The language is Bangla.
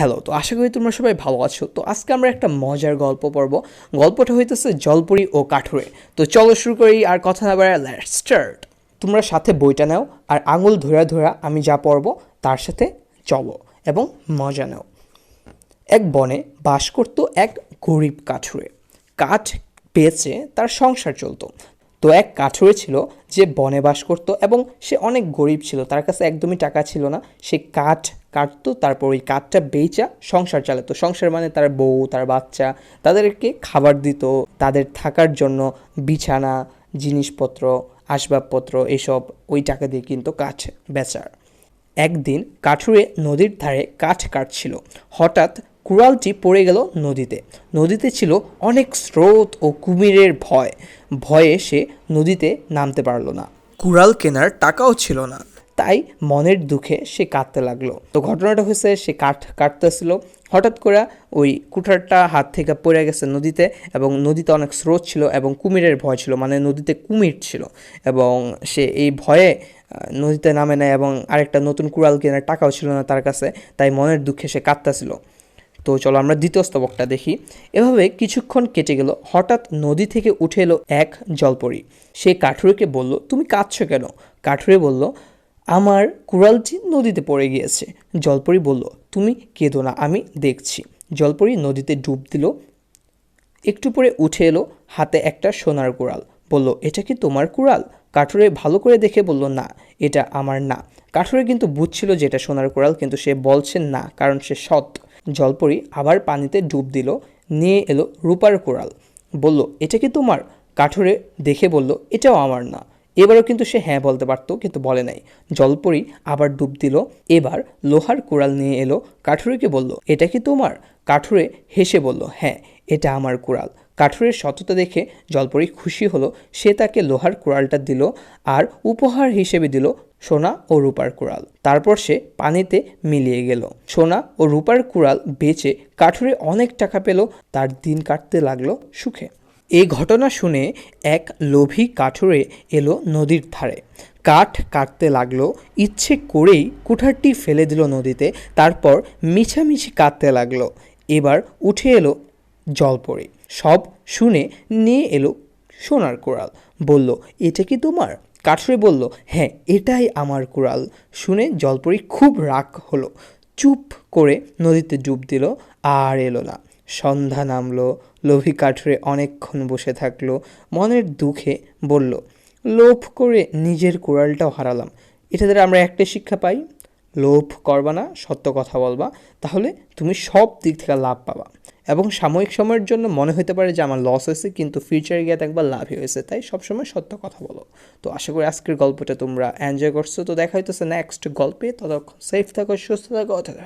হ্যালো তো আশা করি তোমরা সবাই ভালো আছো। তো আজকে আমরা একটা মজার গল্প পড়ব। গল্পটা হইতেছে জলপুরি ও কাঠুরে। তো চলো শুরু করি আর কথা না বাড়া স্টার্ট তোমরা সাথে বইটা নাও আর আঙুল ধরা ধরা আমি যা পড়ব তার সাথে চলো এবং মজা নাও। এক বনে বাস করত এক গরিব কাঠুরে। কাঠ বেচে তার সংসার চলতো। তো এক কাঠুরে ছিল যে বনে বাস করত এবং সে অনেক গরিব ছিল, তার কাছে একদমই টাকা ছিল না। সে কাঠ কাটতো, তারপর ওই কাঠটা বেচা সংসার চালাতো। সংসার মানে তার বউ, তার বাচ্চা, তাদেরকে খাবার দিত, তাদের থাকার জন্য বিছানা, জিনিসপত্র, আসবাবপত্র, এসব ওই টাকা দিয়ে কিন্তু কাঠ বেচার। একদিন কাঠুরে নদীর ধারে কাঠ কাটছিল। হঠাৎ কুড়ালটি পড়ে গেল নদীতে। নদীতে ছিল অনেক স্রোত ও কুমিরের ভয়। ভয়ে সে নদীতে নামতে পারল না। কুড়াল কেনার টাকাও ছিল না। তাই মনের দুঃখে সে কাঁদতে লাগল। তো ঘটনাটা হয়েছে, সে কাঠ কাটতেছিল। হঠাৎ করে ওই কুঠারটা হাত থেকে পড়ে গেছে নদীতে এবং নদীতে অনেক স্রোত ছিল এবং কুমিরের ভয় ছিল মানে নদীতে কুমির ছিল। এবং সে এই ভয়ে নদীতে নামে নেয় এবং আরেকটা নতুন কুড়াল কেনার টাকাও ছিল না তার কাছে। তাই মনের দুঃখে সে কাঁদতেছিল। তো চলো আমরা দ্বিতীয় স্তবকটা দেখি। এভাবে কিছুক্ষণ কেটে গেল, হঠাৎ নদী থেকে উঠে এলো এক জলপরি। সে কাঠুরেকে বলল, তুমি কাঁদছো কেন? কাঠুরে বলল, আমার কুড়ালটি নদীতে পড়ে গিয়েছে। জলপরি বলল, তুমি কেঁদো না, আমি দেখছি। জলপরি নদীতে ডুব দিল, একটু পরে উঠে এলো হাতে একটা সোনার কুড়াল। বলল, এটা কি তোমার কুড়াল? কাঠুরে ভালো করে দেখে বলল, না, এটা আমার না। কাঠুরে কিন্তু বুঝছিল যে এটা সোনার কুড়াল, কিন্তু সে বলছে না, কারণ সে সৎ। জলপরি আবার পানিতে ডুব দিল, নিয়ে এলো রূপার কোরাল বলল, এটা কি তোমার? কাঠুরে দেখে বলল, এটাও আমার না। এবারও কিন্তু সে হ্যাঁ বলতে পারতো, কিন্তু বলে নাই। জলপরি আবার ডুব দিল, এবার লোহার কোরাল নিয়ে এলো। কাঠুরেকে বলল, এটা কি তোমার? কাঠুরে হেসে বলল হ্যাঁ এটা আমার কুড়াল। কাঠুরের সততা দেখে জলপরি খুশি হলো। সে তাকে লোহার কুড়ালটা দিল আর উপহার হিসেবে দিল সোনা ও রূপার কুড়াল। তারপর সে পানিতে মিলিয়ে গেল। সোনা ও রূপার কুড়াল বেচে কাঠুরে অনেক টাকা পেল। তার দিন কাটতে লাগল সুখে। এই ঘটনা শুনে এক লোভী কাঠুরে এলো নদীর ধারে। কাঠ কাটতে লাগল। ইচ্ছে করেই কুঠারটি ফেলে দিল নদীতে। তারপর মিছামিছি কাটতে লাগল। এবার উঠে এলো জল পড়ে। সব শুনে নিয়ে এলো সোনার কোড়াল। বলল, এটা কি তোমার? কাঠুরে বলল হ্যাঁ এটাই আমার কুড়াল। শুনে জলপরি খুব রাগ হলো। চুপ করে নদীতে ডুব দিল, আর এলো না। সন্ধ্যা নামলো, লোভী কাঠুরে অনেকক্ষণ বসে থাকল, মনের দুঃখে বলল, লোভ করে নিজের কোড়ালটাও হারালাম। এটা দ্বারা আমরা একটা শিক্ষা পাই। লোভ করবা না, সত্য কথা বলবা। তাহলে তুমি সব দিক থেকে লাভ পাবা। এবং সাময়িক সময়ের জন্য মনে হতে পারে যে আমার লস হয়েছে, কিন্তু ফিউচারে গিয়ে একবার লাভই হয়েছে। তাই সবসময় সত্য কথা বলো। তো আশা করি আজকের গল্পটা তোমরা এনজয় করছ। তো দেখা হইতেছে নেক্সট গল্পে। ততক্ষণ সেফ থাকো, সুস্থ থাকো অথবা